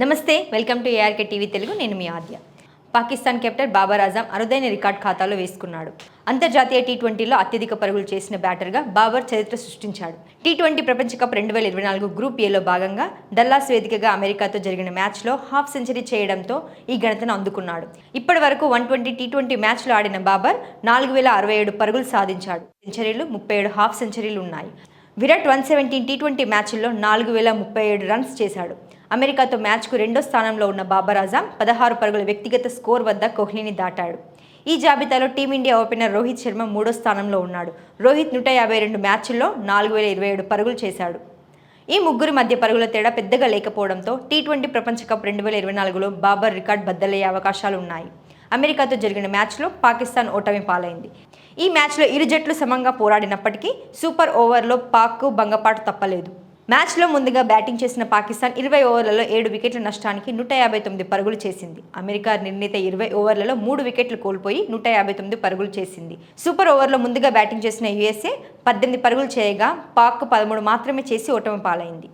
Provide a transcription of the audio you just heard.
నమస్తే welcome to ARK TV Telugu. నేను మీ ఆద్య. పాకిస్తాన్ కెప్టెన్ బాబర్ ఆజం అరుదైన రికార్డ్ ఖాతాలో వేసుకున్నాడు. అంతర్జాతీయ టీ ట్వంటీలో అత్యధిక పరుగులు చేసిన బ్యాటర్గా బాబర్ చరిత్ర సృష్టించాడు. టీ ట్వంటీ ప్రపంచ కప్ రెండు వేల ఇరవై నాలుగు గ్రూప్ ఏలో భాగంగా డల్లాస్ వేదికగా అమెరికాతో జరిగిన మ్యాచ్లో హాఫ్ సెంచరీ చేయడంతో ఈ ఘనతను అందుకున్నాడు. ఇప్పటి వరకు వన్ ట్వంటీ టీ ట్వంటీ మ్యాచ్లో ఆడిన బాబర్ నాలుగు వేల అరవై ఏడు పరుగులు సాధించాడు. సెంచరీలు ముప్పై ఏడు హాఫ్ సెంచరీలు ఉన్నాయి. Virat one seventeen T twenty మ్యాచ్ల్లో నాలుగు వేల ముప్పై ఏడు రన్స్ చేశాడు. అమెరికాతో మ్యాచ్కు రెండో స్థానంలో ఉన్న బాబర్ ఆజం పదహారు పరుగుల వ్యక్తిగత స్కోర్ వద్ద కోహ్లీని దాటాడు. ఈ జాబితాలో టీమిండియా ఓపెనర్ రోహిత్ శర్మ మూడో స్థానంలో ఉన్నాడు. రోహిత్ నూట యాభై రెండు మ్యాచ్ల్లో నాలుగు వేల ఇరవై ఏడు పరుగులు చేశాడు. ఈ ముగ్గురి మధ్య పరుగుల తేడా పెద్దగా లేకపోవడంతో టీ ట్వంటీ ప్రపంచ కప్ రెండు వేల ఇరవై నాలుగులో బాబర్ రికార్డ్ బద్దలయ్యే అవకాశాలు ఉన్నాయి. అమెరికాతో జరిగిన మ్యాచ్లో పాకిస్తాన్ ఓటమి పాలైంది. ఈ మ్యాచ్లో ఇరు జట్లు సమంగా పోరాడినప్పటికీ సూపర్ ఓవర్లో పాక్కు భంగపాటు తప్పలేదు. మ్యాచ్లో ముందుగా బ్యాటింగ్ చేసిన పాకిస్తాన్ ఇరవై ఓవర్లలో ఏడు వికెట్ల నష్టానికి నూట యాభై తొమ్మిది పరుగులు చేసింది. అమెరికా నిర్ణీత ఇరవై ఓవర్లలో మూడు వికెట్లు కోల్పోయి నూట యాభై తొమ్మిది పరుగులు చేసింది. సూపర్ ఓవర్లో ముందుగా బ్యాటింగ్ చేసిన యుఎస్ఏ పద్దెనిమిది పరుగులు చేయగా పాక్ పదమూడు మాత్రమే చేసి ఓటమి పాలైంది.